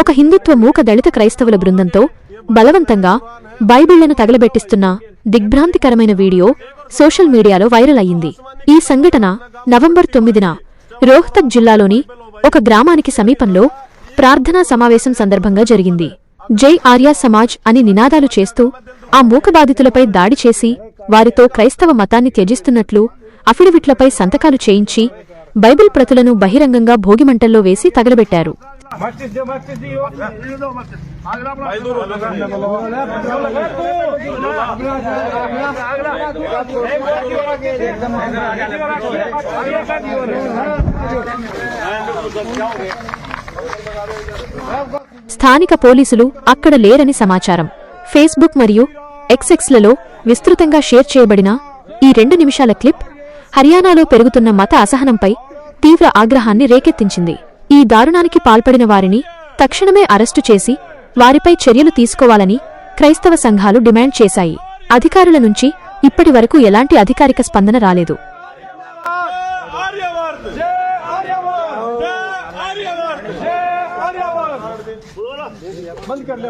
ఒక హిందుత్వ మూక దళిత క్రైస్తవుల బృందంతో బలవంతంగా బైబిళ్ళను తగలబెట్టిస్తున్న దిగ్భ్రాంతికరమైన వీడియో సోషల్ మీడియాలో వైరల్ అయ్యింది. ఈ సంఘటన నవంబర్ తొమ్మిదిన రోహ్తక్ జిల్లాలోని ఒక గ్రామానికి సమీపంలో ప్రార్థనా సమావేశం సందర్భంగా జరిగింది. జై ఆర్య సమాజ్ అని నినాదాలు చేస్తూ ఆ మూక బాధితులపై దాడి చేసి వారితో క్రైస్తవ మతాన్ని త్యజిస్తున్నట్లు అఫిడవిట్లపై సంతకాలు చేయించి బైబిల్ ప్రతులను బహిరంగంగా భోగిమంటల్లో వేసి తగలబెట్టారు. స్థానిక పోలీసులు అక్కడ లేరని సమాచారం. ఫేస్బుక్ మరియు ఎక్స్ఎక్స్లలో విస్తృతంగా షేర్ చేయబడిన ఈ రెండు నిమిషాల క్లిప్ హర్యానాలో పెరుగుతున్న మత అసహనంపై తీవ్ర ఆగ్రహాన్ని రేకెత్తించింది ఈ దారుణానికి పాల్పడిన వారిని తక్షణమే అరెస్టు చేసి వారిపై చర్యలు తీసుకోవాలని క్రైస్తవ సంఘాలు డిమాండ్ చేశాయి అధికారుల నుంచి ఇప్పటి వరకు ఎలాంటి అధికారిక స్పందన రాలేదు ఆర్యవర్ధ జై ఆర్యవర్ధ జై ఆర్యవర్ధ జై ఆర్యవర్ధ बंद कर ले